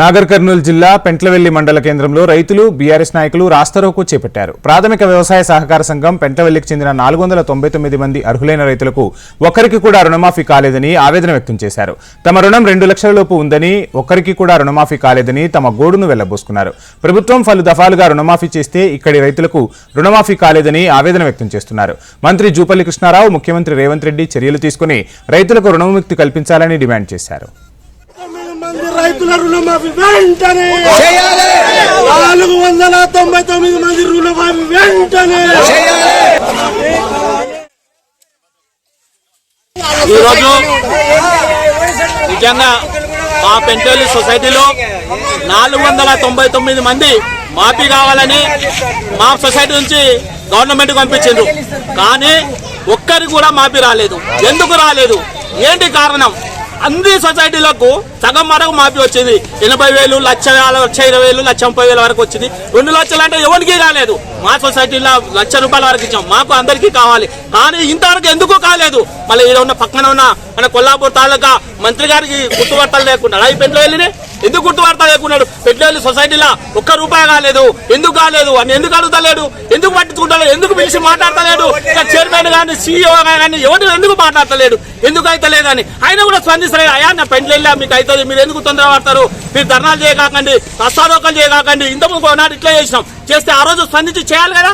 నాగర్ కర్నూలు జిల్లా పెంట్లవెల్లి మండల కేంద్రంలో రైతులు బీఆర్ఎస్ నాయకులు రాస్తారోకు చేపట్టారు. ప్రాథమిక వ్యవసాయ సహకార సంఘం పెంట్లవెల్లికి చెందిన నాలుగు వందల తొంభై తొమ్మిది మంది అర్హులైన రైతులకు ఒక్కరికి కూడా రుణమాఫీ కాలేదని ఆవేదన వ్యక్తం చేశారు. తమ రుణం రెండు లక్షల లోపు ఉందని ఒక్కరికి కూడా రుణమాఫీ కాలేదని తమ గోడును వెళ్ళబోసుకున్నారు. ప్రభుత్వం పలు దఫాలుగా రుణమాఫీ చేస్తే ఇక్కడి రైతులకు రుణమాఫీ కాలేదని ఆవేదన వ్యక్తం చేస్తున్నారు. మంత్రి జూపల్లి కృష్ణారావు ముఖ్యమంత్రి రేవంత్ రెడ్డి చర్యలు తీసుకుని రైతులకు రుణముక్తి కల్పించాలని డిమాండ్ చేశారు. రైతుల రుణమాఫీ వెంటనే! నాలుగు వందల తొంభై తొమ్మిది మంది రుణమాఫీ వెంటనే! ఈరోజు నిజంగా మా పెంటోలి సొసైటీలో నాలుగు వందల తొంభై తొమ్మిది మంది మాఫీ కావాలని మా సొసైటీ నుంచి గవర్నమెంట్ పంపించిండ్రు. కానీ ఒక్కరికి కూడా మాఫీ రాలేదు. ఎందుకు రాలేదు? ఏంటి కారణం? అన్ని సొసైటీలకు సగం వరకు మాఫీ వచ్చింది. ఎనభై వేలు లక్ష లక్ష ఇరవై వేలు లక్ష ముప్పై వేల వరకు వచ్చింది. రెండు లక్షలు అంటే ఎవరికి కాలేదు. మా సొసైటీలో లక్ష రూపాయల వరకు ఇచ్చాం. మాకు అందరికీ కావాలి. కానీ ఇంతవరకు ఎందుకు కాలేదు? మళ్ళీ ఈడ ఉన్న పక్కన ఉన్న మన కొల్లాపూర్ తాలూకా మంత్రి గారికి గుర్తుపట్టలు లేకుండా. ఈ పెంట్లో వెళ్ళినే? ఎందుకు గుర్తుపడతా లేకున్నాడు పెట్రోల్ సొసైటీలో ఒక్క రూపాయి కాలేదు. ఎందుకు కాలేదు? అని ఎందుకు అడుగుతలేడు? ఎందుకు పట్టించుకుంటలేడు? ఎందుకు పిలిచి మాట్లాడతలేడు? ఇక చైర్మన్ కానీ సీఈఓ కానీ ఎవరు ఎందుకు మాట్లాడతలేడు? ఎందుకు అయితే లేదని ఆయన కూడా స్పందిస్తలేదు. అయ్యా నా పెంట్లో వెళ్ళా మీకు అవుతుంది మీరు ఎందుకు తొందర పడతారు మీరు ధర్నాలు చేయకాకండి రస్తారోకలు చేయకాకండి. ఇంతకు నాడు ఇట్లా చేసినాం. చేస్తే ఆ రోజు స్పందించి చేయాలి కదా?